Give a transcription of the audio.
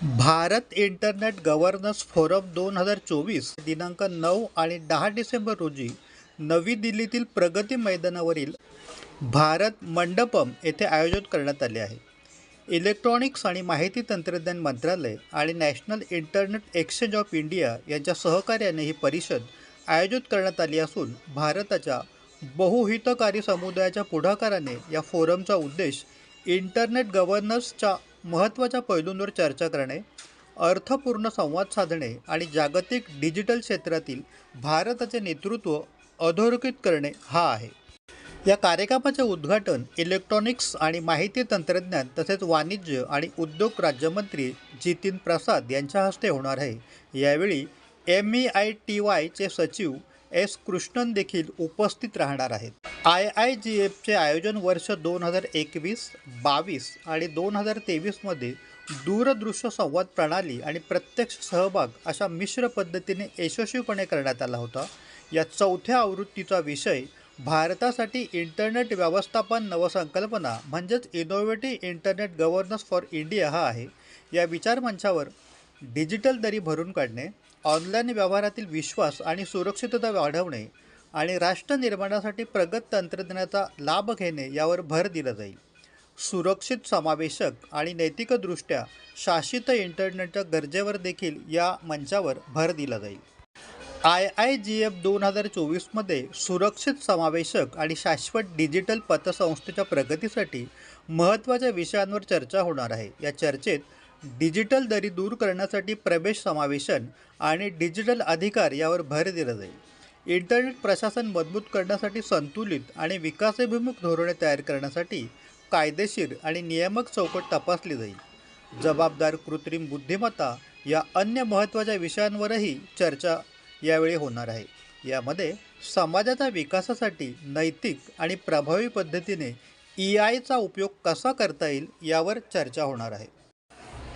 Bharat internet governance forum दोन हजार चोवीस दिनांक नऊ आणि दहा डिसेंबर रोजी नवी दिल्लीतील प्रगती मैदानावरील भारत मंडपम येथे आयोजित करण्यात आले आहे. इलेक्ट्रॉनिक्स आणि माहिती तंत्रज्ञान मंत्रालय आणि national internet exchange of India यांच्या सहकार्याने ही परिषद आयोजित करण्यात आली असून भारताच्या बहुहितकारी समुदायाच्या पुढाकाराने या फोरमचा उद्देश इंटरनेट गव्हर्नन्सच्या महत्त्वाच्या पैलूंवर चर्चा करणे अर्थपूर्ण संवाद साधणे आणि जागतिक डिजिटल क्षेत्रातील भारताचे नेतृत्व अधोरेखित करणे हा आहे. या कार्यक्रमाचे उद्घाटन इलेक्ट्रॉनिक्स आणि माहिती तंत्रज्ञान तसेच वाणिज्य आणि उद्योग राज्यमंत्री जितीन प्रसाद यांच्या हस्ते होणार आहे. यावेळी एम ई आय टी वायचे सचिव एस कृष्णन देखील उपस्थित राहणार आहेत. आय आय जी एफचे आयोजन वर्ष दोन हजार एकवीस बावीस आणि दोन हजार तेवीसमध्ये दूरदृश्य संवाद प्रणाली आणि प्रत्यक्ष सहभाग अशा मिश्र पद्धतीने यशस्वीपणे करण्यात आला होता. या चौथ्या आवृत्तीचा विषय भारतासाठी इंटरनेट व्यवस्थापन नवसंकल्पना म्हणजेच innovative internet governance for India हा आहे. या विचारमंचावर डिजिटल दरी भरून काढणे ऑनलाईन व्यवहारातील विश्वास आणि सुरक्षितता वाढवणे आणि राष्ट्र निर्माणासाठी प्रगत तंत्रज्ञानाचा लाभ घेणे यावर भर दिला जाईल. सुरक्षित समावेशक आणि नैतिकदृष्ट्या शासित इंटरनेटच्या गरजेवर देखील या मंचावर भर दिला जाईल. आय आय जी एफ दोन हजार चोवीसमध्ये सुरक्षित समावेशक आणि शाश्वत डिजिटल पतसंस्थेच्या प्रगतीसाठी महत्त्वाच्या विषयांवर चर्चा होणार आहे. या चर्चेत डिजिटल दरी दूर करण्यासाठी प्रवेश समावेशन आणि डिजिटल अधिकार यावर भर दिला जाईल. इंटरनेट प्रशासन मजबूत करण्यासाठी संतुलित आणि विकासाभिमुख धोरणे तयार करण्यासाठी कायदेशीर आणि नियामक चौकट तपासली जाईल. जबाबदार कृत्रिम बुद्धिमत्ता या अन्य महत्त्वाच्या विषयांवरही चर्चा यावेळी होणार आहे. यामध्ये समाजाच्या विकासासाठी नैतिक आणि प्रभावी पद्धतीने ई आयचा उपयोग कसा करता येईल यावर चर्चा होणार आहे.